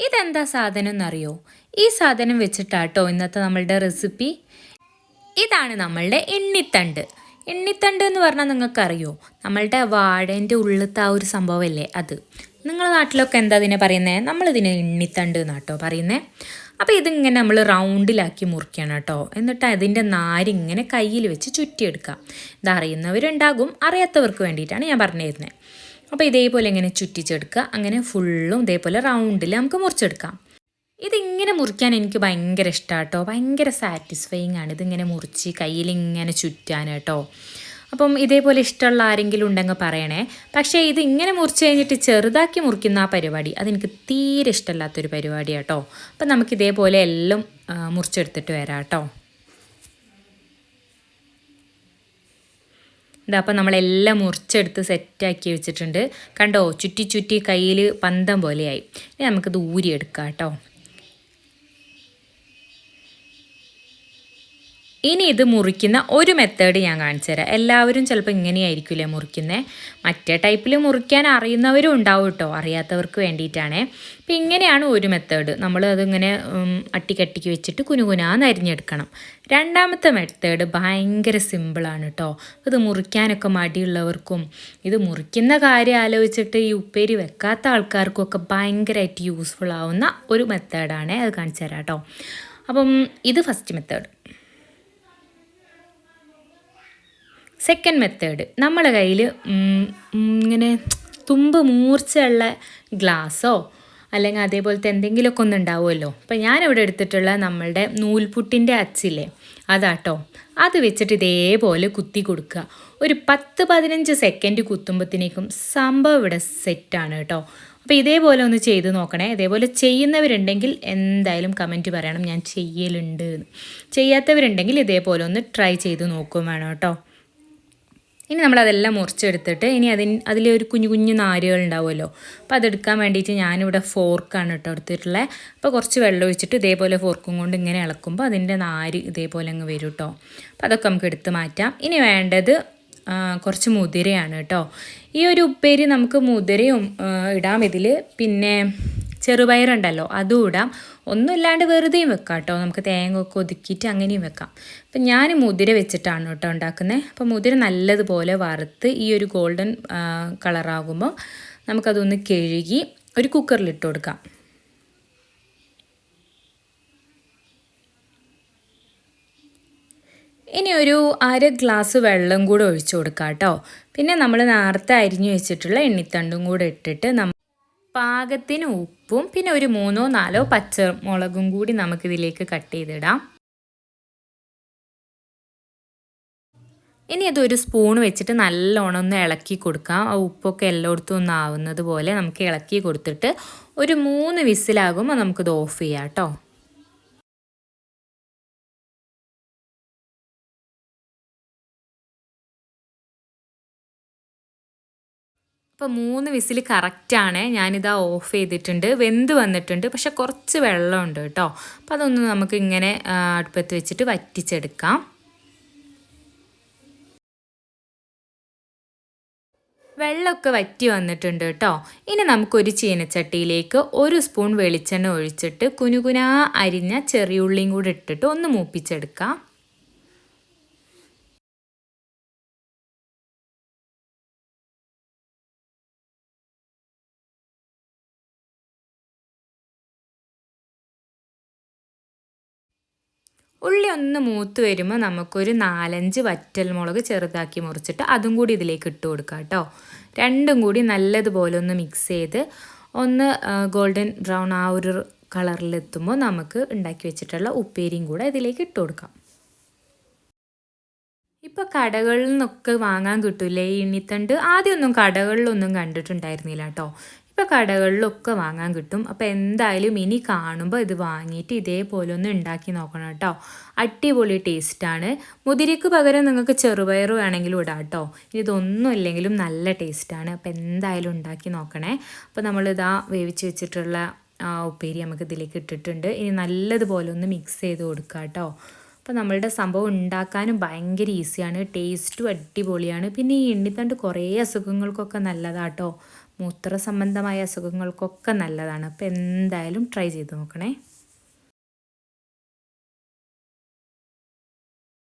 ഇതെന്താ സാധനം എന്നറിയോ ഈ സാധനം വെച്ചിട്ടാട്ടോ ഇന്നത്തെ നമ്മളുടെ റെസിപ്പി ഇതാണ് നമ്മളുടെ എണ്ണിത്തണ്ട്. എണ്ണിത്തണ്ട് എന്ന് പറഞ്ഞാൽ നിങ്ങൾക്കറിയോ? നമ്മളുടെ വാഴേന്റെ ഉള്ളിലത്തെ ആ ഒരു സംഭവമല്ലേ അത്? നിങ്ങളുടെ നാട്ടിലൊക്കെ എന്താ ഇതിനെ പറയുന്നത് നമ്മളിതിനെ എണ്ണിത്തണ്ട് എന്നാട്ടോ പറയുന്നത് അപ്പോൾ ഇതിങ്ങനെ നമ്മൾ റൗണ്ടിലാക്കി മുറിക്കണം കേട്ടോ. എന്നിട്ട് അതിന്റെ നാരിങ്ങനെ കയ്യിൽ വെച്ച് ചുറ്റിയെടുക്കാം. ഇതറിയുന്നവരുണ്ടാകും അറിയാത്തവർക്ക് വേണ്ടിയിട്ടാണ് ഞാൻ പറഞ്ഞു തരുന്നത് അപ്പോൾ ഇതേപോലെ ഇങ്ങനെ ചുറ്റിച്ചെടുക്കുക. അങ്ങനെ ഫുള്ളും ഇതേപോലെ റൗണ്ടിൽ നമുക്ക് മുറിച്ചെടുക്കാം. ഇതിങ്ങനെ മുറിക്കാൻ എനിക്ക് ഭയങ്കര ഇഷ്ടമാണ് കേട്ടോ ഭയങ്കര സാറ്റിസ്ഫൈങ് ആണ് ഇതിങ്ങനെ മുറിച്ച് കയ്യിൽ ഇങ്ങനെ ചുറ്റാൻ കേട്ടോ. അപ്പം ഇതേപോലെ ഇഷ്ടമുള്ള ആരെങ്കിലും ഉണ്ടെങ്കിൽ പറയണേ. പക്ഷേ ഇത് ഇങ്ങനെ മുറിച്ച് കഴിഞ്ഞിട്ട് ചെറുതാക്കി മുറിക്കുന്ന ആ പരിപാടി അതെനിക്ക് തീരെ ഇഷ്ടമല്ലാത്തൊരു പരിപാടിയാട്ടോ. അപ്പം നമുക്ക് ഇതേപോലെ എല്ലാം മുറിച്ചെടുത്തിട്ട് വരാം കേട്ടോ. ഇതാ അപ്പം നമ്മളെല്ലാം മുറിച്ചെടുത്ത് സെറ്റാക്കി വെച്ചിട്ടുണ്ട്. കണ്ടോ? ചുറ്റി ചുറ്റി കയ്യിൽ പന്തം പോലെയായി. ഇനി നമുക്കിത് ഊരിയെടുക്കാം കേട്ടോ ഇനി ഇത് മുറിക്കുന്ന ഒരു മെത്തേഡ് ഞാൻ കാണിച്ചു തരാം. എല്ലാവരും ചിലപ്പോൾ ഇങ്ങനെയായിരിക്കില്ലേ മുറിക്കുന്നത് മറ്റേ ടൈപ്പിൽ മുറിക്കാൻ അറിയുന്നവരും ഉണ്ടാവും കേട്ടോ അറിയാത്തവർക്ക് വേണ്ടിയിട്ടാണേ. അപ്പം ഇങ്ങനെയാണ് ഒരു മെത്തേഡ് നമ്മൾ അതിങ്ങനെ അട്ടിക്കട്ടിക്ക് വെച്ചിട്ട് കുനുകുനാന്ന് അരിഞ്ഞെടുക്കണം. രണ്ടാമത്തെ മെത്തേഡ് ഭയങ്കര സിമ്പിളാണ് കേട്ടോ ഇത് മുറിക്കാനൊക്കെ മടിയുള്ളവർക്കും ഇത് മുറിക്കുന്ന കാര്യം ആലോചിച്ചിട്ട് ഈ ഉപ്പേരി വെക്കാത്ത ആൾക്കാർക്കൊക്കെ ഭയങ്കരമായിട്ട് യൂസ്ഫുൾ ആവുന്ന ഒരു മെത്തേഡാണ് അത് കാണിച്ചു തരാം കേട്ടോ അപ്പം ഇത് ഫസ്റ്റ് മെത്തേഡ് സെക്കൻഡ് മെത്തേഡ് നമ്മളെ കയ്യിൽ ഇങ്ങനെ തുമ്പ് മൂർച്ചയുള്ള ഗ്ലാസ്സോ അല്ലെങ്കിൽ അതേപോലത്തെ എന്തെങ്കിലുമൊക്കെ ഒന്ന് ഉണ്ടാവുമല്ലോ. അപ്പം ഞാനിവിടെ എടുത്തിട്ടുള്ള നമ്മളുടെ നൂൽപുട്ടിന്റെ അച്ചില്ലേ അതാട്ടോ. അത് വെച്ചിട്ട് ഇതേപോലെ കുത്തി കൊടുക്കുക. ഒരു പത്ത് പതിനഞ്ച് സെക്കൻഡ് കുത്തുമ്പോഴത്തേക്കും സംഭവം ഇവിടെ സെറ്റാണ് കേട്ടോ. അപ്പോൾ ഇതേപോലെ ഒന്ന് ചെയ്ത് നോക്കണേ. ഇതേപോലെ ചെയ്യുന്നവരുണ്ടെങ്കിൽ എന്തായാലും കമന്റ് പറയണം. ഞാൻ ചെയ്യലുണ്ട്. ചെയ്യാത്തവരുണ്ടെങ്കിൽ ഇതേപോലെ ഒന്ന് ട്രൈ ചെയ്ത് നോക്കും വേണം കേട്ടോ. ഇനി നമ്മളതെല്ലാം മുറിച്ചെടുത്തിട്ട് ഇനി അതിന് ഒരു കുഞ്ഞു കുഞ്ഞു നാരുകൾ ഉണ്ടാവുമല്ലോ അപ്പോൾ അതെടുക്കാൻ വേണ്ടിയിട്ട് ഞാനിവിടെ ഫോർക്കാണ് കേട്ടോ എടുത്തിട്ടുള്ളത് അപ്പോൾ കുറച്ച് വെള്ളം ഒഴിച്ചിട്ട് ഇതേപോലെ ഫോർക്കും കൊണ്ട് ഇങ്ങനെ ഇളക്കുമ്പോൾ അതിന്റെ നാര് ഇതേപോലെ അങ്ങ് വരും കേട്ടോ. അപ്പോൾ അതൊക്കെ നമുക്ക് എടുത്ത് മാറ്റാം. ഇനി വേണ്ടത് കുറച്ച് മുതിരയാണ് കേട്ടോ. ഈ ഒരു ഉപ്പേരി നമുക്ക് മുതിരയും ഇടാം ഇതിൽ പിന്നെ ചെറുപയറുണ്ടല്ലോ അതും ഇടാം. ഒന്നുമില്ലാണ്ട് വെറുതെയും വെക്കാം കേട്ടോ. നമുക്ക് തേങ്ങ ഒക്കെ ഒതുക്കിയിട്ട് അങ്ങനെയും വെക്കാം. അപ്പം ഞാൻ മുതിര വെച്ചിട്ടാണ് കേട്ടോ ഉണ്ടാക്കുന്നത് അപ്പോൾ മുതിര നല്ലതുപോലെ വറുത്ത് ഈ ഒരു ഗോൾഡൻ കളറാകുമ്പോൾ നമുക്കതൊന്ന് കഴുകി ഒരു കുക്കറിൽ ഇട്ട് കൊടുക്കാം. ഇനി ഒരു അര ഗ്ലാസ് വെള്ളം കൂടെ ഒഴിച്ചു കൊടുക്കാം കേട്ടോ. പിന്നെ നമ്മൾ നേരത്തെ അരിഞ്ഞു വെച്ചിട്ടുള്ള എണ്ണിത്തണ്ടും കൂടെ ഇട്ടിട്ട് നമ്മൾ പാകത്തിന് ഉപ്പും പിന്നെ ഒരു മൂന്നോ നാലോ പച്ചമുളകും കൂടി നമുക്കിതിലേക്ക് കട്ട് ചെയ്തിടാം. ഇനി അതൊരു സ്പൂൺ വെച്ചിട്ട് നല്ലോണം ഒന്ന് ഇളക്കി കൊടുക്കാം. ആ ഉപ്പൊക്കെ എല്ലായിടത്തും ഒന്ന് ആവുന്നത് പോലെ നമുക്ക് ഇളക്കി കൊടുത്തിട്ട് ഒരു മൂന്ന് വിസിലാകുമ്പോൾ നമുക്കിത് ഓഫ് ചെയ്യാം കേട്ടോ ഇപ്പോൾ മൂന്ന് വിസിൽ കറക്റ്റാണ് ഞാനിതാ ഓഫ് ചെയ്തിട്ടുണ്ട്. വെന്ത് വന്നിട്ടുണ്ട്. പക്ഷെ കുറച്ച് വെള്ളമുണ്ട് കേട്ടോ. അപ്പോൾ അതൊന്ന് നമുക്ക് ഇങ്ങനെ അടുപ്പത്ത് വെച്ചിട്ട് വറ്റിച്ചെടുക്കാം. വെള്ളമൊക്കെ വറ്റി വന്നിട്ടുണ്ട് കേട്ടോ. ഇനി നമുക്കൊരു ചീനച്ചട്ടിയിലേക്ക് ഒരു സ്പൂൺ വെളിച്ചെണ്ണ ഒഴിച്ചിട്ട് കുനുകുനാ അരിഞ്ഞ ചെറിയുള്ളിയും കൂടി ഇട്ടിട്ട് ഒന്ന് മൂപ്പിച്ചെടുക്കാം. ഉള്ളി ഒന്ന് മൂത്ത് വരുമ്പോൾ നമുക്കൊരു നാലഞ്ച് വറ്റൽ മുളക് ചെറുതാക്കി മുറിച്ചിട്ട് അതും കൂടി ഇതിലേക്ക് ഇട്ട് കൊടുക്കാം കേട്ടോ. രണ്ടും കൂടി നല്ലതുപോലെ ഒന്ന് മിക്സ് ചെയ്ത് ഒന്ന് ഗോൾഡൻ ബ്രൗൺ ആ ഒരു കളറിലെത്തുമ്പോൾ നമുക്ക് ഉണ്ടാക്കി വെച്ചിട്ടുള്ള ഉപ്പേരിയും കൂടെ ഇതിലേക്ക് ഇട്ട് കൊടുക്കാം. ഇപ്പോൾ കടകളിൽ നിന്നൊക്കെ വാങ്ങാൻ കിട്ടൂലേ ഈ ഇണ്ണിത്തണ്ട് ആദ്യമൊന്നും കടകളിലൊന്നും കണ്ടിട്ടുണ്ടായിരുന്നില്ല കേട്ടോ. ഇപ്പോൾ കടകളിലൊക്കെ വാങ്ങാൻ കിട്ടും. അപ്പോൾ എന്തായാലും ഇനി കാണുമ്പോൾ ഇത് വാങ്ങിയിട്ട് ഇതേപോലെ ഒന്ന് ഉണ്ടാക്കി നോക്കണം കേട്ടോ. അടിപൊളി ടേസ്റ്റാണ് മുതിരയ്ക്ക് പകരം നിങ്ങൾക്ക് ചെറുപയർ വേണമെങ്കിലും ഇടാം കേട്ടോ. ഇതൊന്നും ഇല്ലെങ്കിലും നല്ല ടേസ്റ്റാണ് അപ്പോൾ എന്തായാലും ഉണ്ടാക്കി നോക്കണേ. അപ്പോൾ നമ്മളിതാ വേവിച്ച് വെച്ചിട്ടുള്ള ഉപ്പേരി നമുക്ക് ഇതിലേക്ക് ഇട്ടിട്ടുണ്ട്. ഇനി നല്ലതുപോലെ ഒന്ന് മിക്സ് ചെയ്ത് കൊടുക്കാം കേട്ടോ. അപ്പോൾ നമ്മളുടെ സംഭവം ഉണ്ടാക്കാനും ഭയങ്കര ഈസിയാണ്. ടേസ്റ്റും അടിപൊളിയാണ്. പിന്നെ ഈ എണ്ണിത്തണ്ട് കുറേ അസുഖങ്ങൾക്കൊക്കെ നല്ലതാട്ടോ. മൂത്ര സംബന്ധമായ അസുഖങ്ങൾക്കൊക്കെ നല്ലതാണ്. അപ്പോൾ എന്തായാലും ട്രൈ ചെയ്ത് നോക്കണേ.